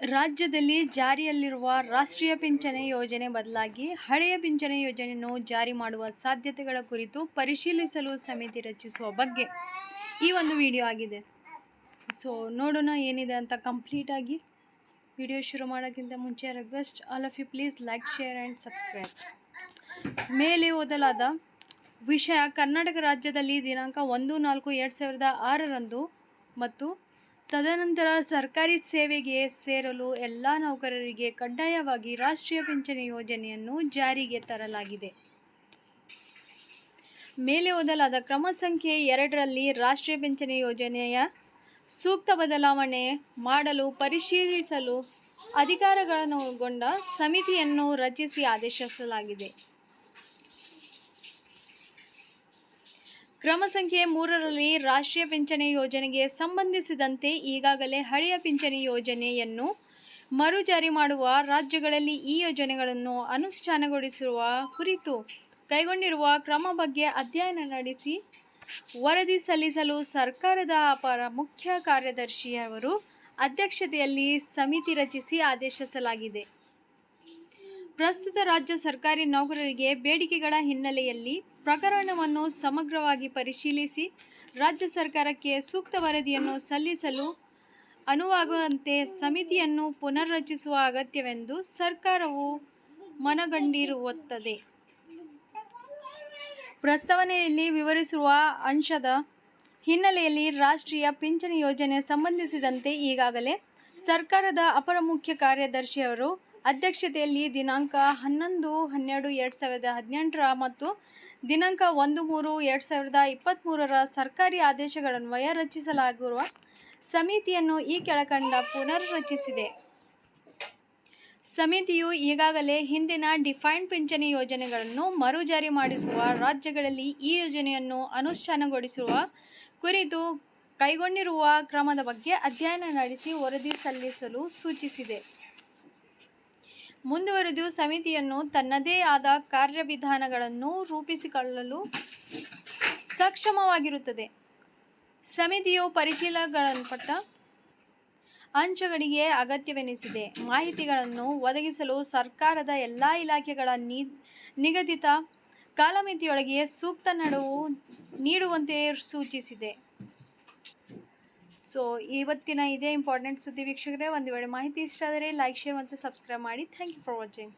ರಾಜ್ಯದಲ್ಲಿ ಜಾರಿಯಲ್ಲಿರುವ ರಾಷ್ಟ್ರೀಯ ಪಿಂಚಣಿ ಯೋಜನೆ ಬದಲಾಗಿ ಹಳೆಯ ಪಿಂಚಣಿ ಯೋಜನೆಯನ್ನು ಜಾರಿ ಮಾಡುವ ಸಾಧ್ಯತೆಗಳ ಕುರಿತು ಪರಿಶೀಲಿಸಲು ಸಮಿತಿ ರಚಿಸುವ ಬಗ್ಗೆ ಈ ಒಂದು ವಿಡಿಯೋ ಆಗಿದೆ. ಸೊ ನೋಡೋಣ ಏನಿದೆ ಅಂತ ಕಂಪ್ಲೀಟಾಗಿ ವಿಡಿಯೋ ಶುರು ಮಾಡೋಕ್ಕಿಂತ ಮುಂಚೆ request all of you please like share and subscribe ಮೇಲೆ ಓದಲಾದ ವಿಷಯ ಕರ್ನಾಟಕ ರಾಜ್ಯದಲ್ಲಿ ದಿನಾಂಕ ಒಂದು ನಾಲ್ಕು ಎರಡು ಸಾವಿರದ ಆರರಂದು ಮತ್ತು ತದನಂತರ ಸರ್ಕಾರಿ ಸೇವೆಗೆ ಸೇರಲು ಎಲ್ಲ ನೌಕರರಿಗೆ ಕಡ್ಡಾಯವಾಗಿ ರಾಷ್ಟ್ರೀಯ ಪಿಂಚಣಿ ಯೋಜನೆಯನ್ನು ಜಾರಿಗೆ ತರಲಾಗಿದೆ. ಮೇಲೆ ಓದಲಾದ ಕ್ರಮ ಸಂಖ್ಯೆ ಎರಡರಲ್ಲಿ ರಾಷ್ಟ್ರೀಯ ಪಿಂಚಣಿ ಯೋಜನೆಯ ಸೂಕ್ತ ಬದಲಾವಣೆ ಮಾಡಲು ಪರಿಶೀಲಿಸಲು ಅಧಿಕಾರಗಳನ್ನೊಳಗೊಂಡ ಸಮಿತಿಯನ್ನು ರಚಿಸಿ ಆದೇಶಿಸಲಾಗಿದೆ. ಕ್ರಮ ಸಂಖ್ಯೆ ಮೂರರಲ್ಲಿ ರಾಷ್ಟ್ರೀಯ ಪಿಂಚಣಿ ಯೋಜನೆಗೆ ಸಂಬಂಧಿಸಿದಂತೆ ಈಗಾಗಲೇ ಹಳೆಯ ಪಿಂಚಣಿ ಯೋಜನೆಯನ್ನು ಮರು ಜಾರಿ ಮಾಡುವ ರಾಜ್ಯಗಳಲ್ಲಿ ಈ ಯೋಜನೆಗಳನ್ನು ಅನುಷ್ಠಾನಗೊಳಿಸುವ ಕುರಿತು ಕೈಗೊಂಡಿರುವ ಕ್ರಮ ಬಗ್ಗೆ ಅಧ್ಯಯನ ನಡೆಸಿ ವರದಿ ಸಲ್ಲಿಸಲು ಸರ್ಕಾರದ ಅಪರ ಮುಖ್ಯ ಕಾರ್ಯದರ್ಶಿಯವರು ಅಧ್ಯಕ್ಷತೆಯಲ್ಲಿ ಸಮಿತಿ ರಚಿಸಿ ಆದೇಶಿಸಲಾಗಿದೆ. ಪ್ರಸ್ತುತ ರಾಜ್ಯ ಸರ್ಕಾರಿ ನೌಕರರಿಗೆ ಬೇಡಿಕೆಗಳ ಹಿನ್ನೆಲೆಯಲ್ಲಿ ಪ್ರಕರಣವನ್ನು ಸಮಗ್ರವಾಗಿ ಪರಿಶೀಲಿಸಿ ರಾಜ್ಯ ಸರ್ಕಾರಕ್ಕೆ ಸೂಕ್ತ ವರದಿಯನ್ನು ಸಲ್ಲಿಸಲು ಅನುವಾಗುವಂತೆ ಸಮಿತಿಯನ್ನು ಪುನರ್ರಚಿಸುವ ಅಗತ್ಯವೆಂದು ಸರ್ಕಾರವು ಮನಗಂಡಿರುತ್ತದೆ. ಪ್ರಸ್ತಾವನೆಯಲ್ಲಿ ವಿವರಿಸಿರುವ ಅಂಶದ ಹಿನ್ನೆಲೆಯಲ್ಲಿ ರಾಷ್ಟ್ರೀಯ ಪಿಂಚಣಿ ಯೋಜನೆ ಸಂಬಂಧಿಸಿದಂತೆ ಈಗಾಗಲೇ ಸರ್ಕಾರದ ಅಪರ ಮುಖ್ಯ ಕಾರ್ಯದರ್ಶಿಯವರು ಅಧ್ಯಕ್ಷತೆಯಲ್ಲಿ ದಿನಾಂಕ ಹನ್ನೊಂದು, ಹನ್ನೆರಡು, ಎರಡು ಸಾವಿರದ ಹದಿನೆಂಟರ ಮತ್ತು ದಿನಾಂಕ ಒಂದು, ಮೂರು, ಎರಡು ಸಾವಿರದ ಇಪ್ಪತ್ತ್ಮೂರರ ಸರ್ಕಾರಿ ಆದೇಶಗಳನ್ವಯ ರಚಿಸಲಾಗಿರುವ ಸಮಿತಿಯನ್ನು ಈ ಕೆಳಕಂಡ ಪುನರ್ ರಚಿಸಿದೆ ಸಮಿತಿಯು ಈಗಾಗಲೇ ಹಿಂದಿನ ಡಿಫೈನ್ಡ್ ಪಿಂಚಣಿ ಯೋಜನೆಗಳನ್ನು ಮರು ಜಾರಿ ಮಾಡಿಸುವ ರಾಜ್ಯಗಳಲ್ಲಿ ಈ ಯೋಜನೆಯನ್ನು ಅನುಷ್ಠಾನಗೊಳಿಸುವ ಕುರಿತು ಕೈಗೊಂಡಿರುವ ಕ್ರಮದ ಬಗ್ಗೆ ಅಧ್ಯಯನ ನಡೆಸಿ ವರದಿ ಸಲ್ಲಿಸಲು ಸೂಚಿಸಿದೆ. ಮುಂದುವರೆದು ಸಮಿತಿಯನ್ನು ತನ್ನದೇ ಆದ ಕಾರ್ಯವಿಧಾನಗಳನ್ನು ರೂಪಿಸಿಕೊಳ್ಳಲು ಸಕ್ಷಮವಾಗಿರುತ್ತದೆ. ಸಮಿತಿಯು ಪರಿಶೀಲಗಳಲ್ಪಟ್ಟ ಅಂಶಗಳಿಗೆ ಅಗತ್ಯವೆನಿಸಿದೆ. ಮಾಹಿತಿಗಳನ್ನು ಒದಗಿಸಲು ಸರ್ಕಾರದ ಎಲ್ಲ ಇಲಾಖೆಗಳ ನಿಗದಿತ ಕಾಲಮಿತಿಯೊಳಗೆ ಸೂಕ್ತ ನಡುವು ನೀಡುವಂತೆ ಸೂಚಿಸಿದೆ. ಸೊ ಇವತ್ತಿನ ಇದೇ ಇಂಪಾರ್ಟೆಂಟ್ ಸುದ್ದಿ ವೀಕ್ಷಕರೇ, ಒಂದು ವೇಳೆ ಮಾಹಿತಿ ಇಷ್ಟ ಆದರೆ ಲೈಕ್ ಶೇರ್ ಮತ್ತು ಸಬ್ಸ್ಕ್ರೈಬ್ ಮಾಡಿ. Thank you for watching